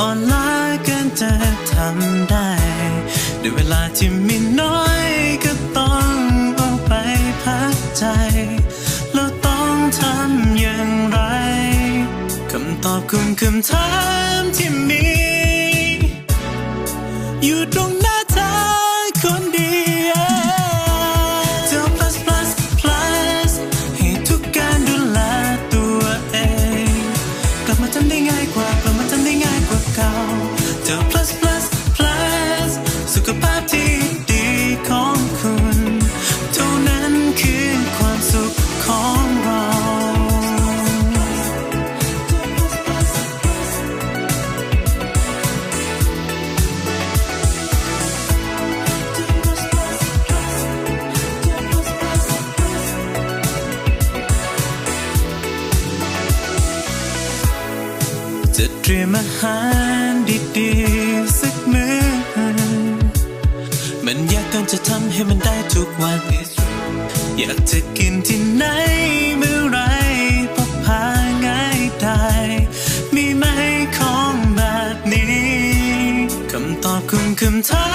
ออนไลน์เกินจะทำได้ด้วยเวลาที่มีน้อยก็ต้องออกไปพักใจ แล้วต้องทำอย่างไรคำตอบคุณคำถามที่มี อยู่ตรงหน้าเธอคนเดียวเธอ plus plus plus ให้ทุกการดูแลตัวเอง กลับมาทำได้ง่ายกว่า จะเตรียมอาหารดีๆสักมื้อมันยากเกินจะทำให้มันได้ทุกวัน อยากจะกินที่ไหนเมื่อไรพกพาง่ายได้มีไหมของแบบนี้คำตอบคุณคำถา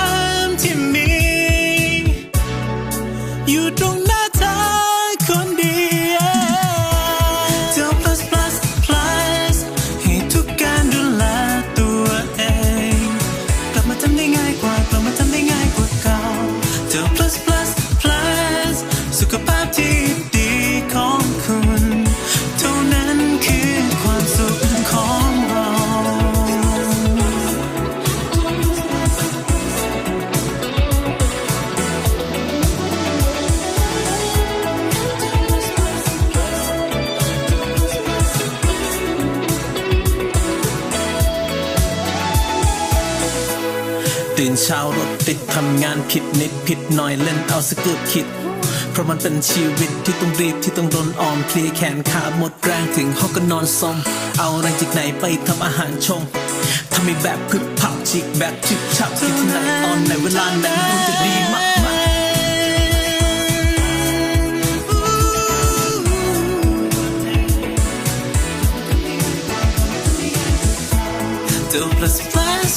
มที่มี อยู่ตรงหน้น ตื่นเช้ารถติดทำงานผิดนิดผิดหน่อยเล่นเอาสกเกือบคิด เพราะมันเป็นชีวิตที่ต้องรีบที่ต้องโดนออมเพลียแขนขาหมดแรงถึงห้องก็นอนสม เอาแรงจากไหนไปทำอาหารชงทำให้แบบพึบพับจิกแบบชิบชับที่ที่ไหนตอนไหนเวลาไหนมันจะดีมากมากเธอ plus plus